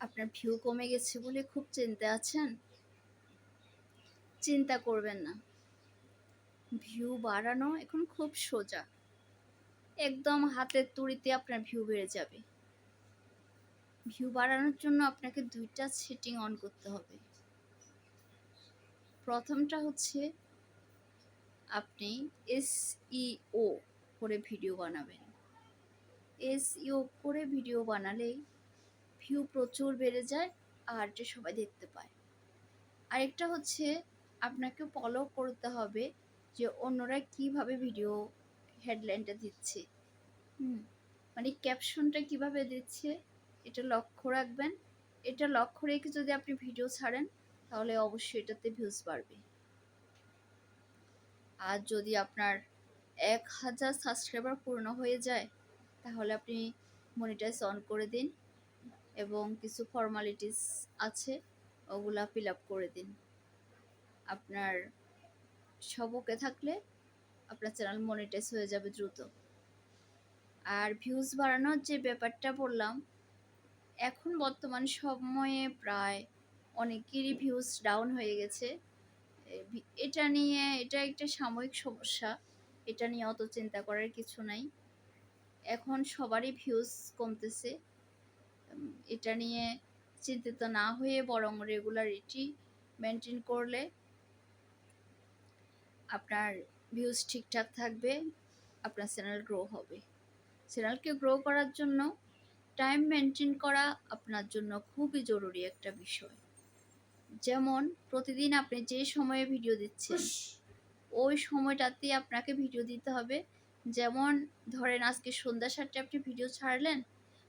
আপনার ভিউ কমে গেছে বলে খুব চিন্তা আছেন? চিন্তা করবেন না। ভিউ বাড়ানো এখন খুব সোজা। একদম হাতের তুড়িতে আপনার ভিউ বেড়ে যাবে। ভিউ বাড়ানোর জন্য আপনাকে দুইটা সেটিং অন করতে হবে। প্রথমটা হচ্ছে আপনি এসইও করে ভিডিও বানাবেন। এসইও করে ভিডিও বানালেই ভিউ প্রচুর বেড়ে যায় আর যে সবাই দেখতে পায়। আরেকটা হচ্ছে আপনাকে ফলো করতে হবে যে অন্যরা কীভাবে ভিডিও হেডলাইনটা দিচ্ছে। হুম মানে ক্যাপশনটা কীভাবে দিচ্ছে এটা লক্ষ্য রাখবেন। এটা লক্ষ্য রেখে যদি আপনি ভিডিও ছাড়েন তাহলে অবশ্যই এটাতে ভিউজ বাড়বে। আর যদি আপনার এক হাজার সাবস্ক্রাইবার পূর্ণ হয়ে যায় তাহলে আপনি মনিটাইজ অন করে দিন। এবং কিছু ফর্মালিটিস আছে, ওগুলা ফিল আপ করে দিন। আপনার সবকে থাকলে আপনার চ্যানেল মনিটাইজ হয়ে যাবে দ্রুত। আর ভিউজ বাড়ানোর যে ব্যাপারটা বললাম, এখন বর্তমান সময়ে প্রায় অনেকেরই ভিউজ ডাউন হয়ে গেছে। এটা নিয়ে, এটা একটা সাময়িক সমস্যা, এটা নিয়ে অত চিন্তা করার কিছু নাই। এখন সবারই ভিউজ কমতেছে। এটা নিয়ে চিন্তিত না হয়ে বরং রেগুলারিটি মেনটেন করলে আপনার ভিউজ ঠিকঠাক থাকবে আপনার চ্যানেল গ্রো হবে। চ্যানেলকে গ্রো করার জন্য টাইম মেনটেন করা আপনার জন্য খুবই জরুরি একটা বিষয়। যেমন প্রতিদিন আপনি যে সময়ে ভিডিও দিচ্ছেন ওই সময়টাতে আপনাকে ভিডিও দিতে হবে। যেমন ধরেন আজকে সন্ধ্যা সাতটায় আপনি ভিডিও ছাড়লেন